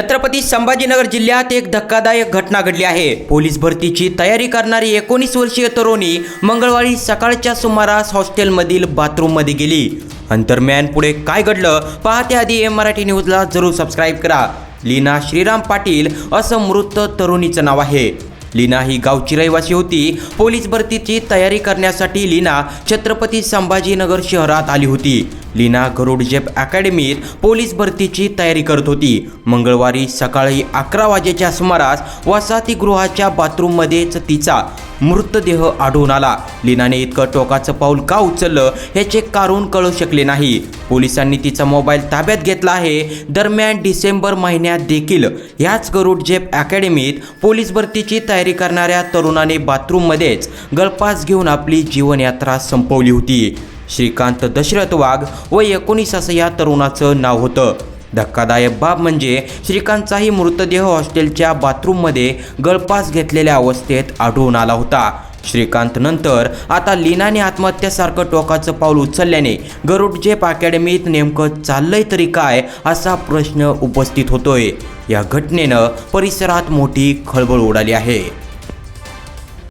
छत्रपती संभाजीनगर जिल्ह्यात एक धक्कादायक घटना घडली आहे. पोलीस भरतीची तयारी करणारी एकोणीस वर्षीय तरुणी मंगळवारी सकाळच्या सुमारास हॉस्टेलमधील बाथरूममध्ये गेली. आणि पुढे काय घडलं पाहते आधी एम मराठी न्यूजला जरूर सबस्क्राईब करा. लीना श्रीराम पाटील असं मृत तरुणीचं नाव आहे. लीना ही गावची रहिवासी होती. पोलीस भरतीची तयारी करण्यासाठी लीना छत्रपती संभाजीनगर शहरात आली होती. लीना गरुडजेप अकॅडमीत पोलीस भरतीची तयारी करत होती. मंगळवारी सकाळी अकरा वाजेच्या सुमारास वसाहतीगृहाच्या बाथरूममध्येच तिचा मृतदेह आढळून आला. लीनाने इतकं टोकाचं पाऊल का उचललं ह्याचे कारण कळू शकले नाही. पोलिसांनी तिचा मोबाईल ताब्यात घेतला आहे. दरम्यान डिसेंबर महिन्यात देखील ह्याच गरुड जेप अकॅडमीत पोलीस भरतीची तयारी करणाऱ्या तरुणाने बाथरूममध्येच गळपास घेऊन आपली जीवनयात्रा संपवली होती. श्रीकांत दशरथ वाघ व एकोणीस असं या तरुणाचं नाव होतं. धक्कादायक बाब म्हणजे श्रीकांतचाही मृतदेह हॉस्टेलच्या बाथरूममध्ये गळपास घेतलेल्या अवस्थेत आढळून आला होता. श्रीकांत नंतर आता लीनाने आत्महत्यासारखं टोकाचं पाऊल उचलल्याने गरुडजेप अकॅडमीत नेमकं चाललंय तरी काय असा प्रश्न उपस्थित होतोय. या घटनेनं परिसरात मोठी खळबळ उडाली आहे.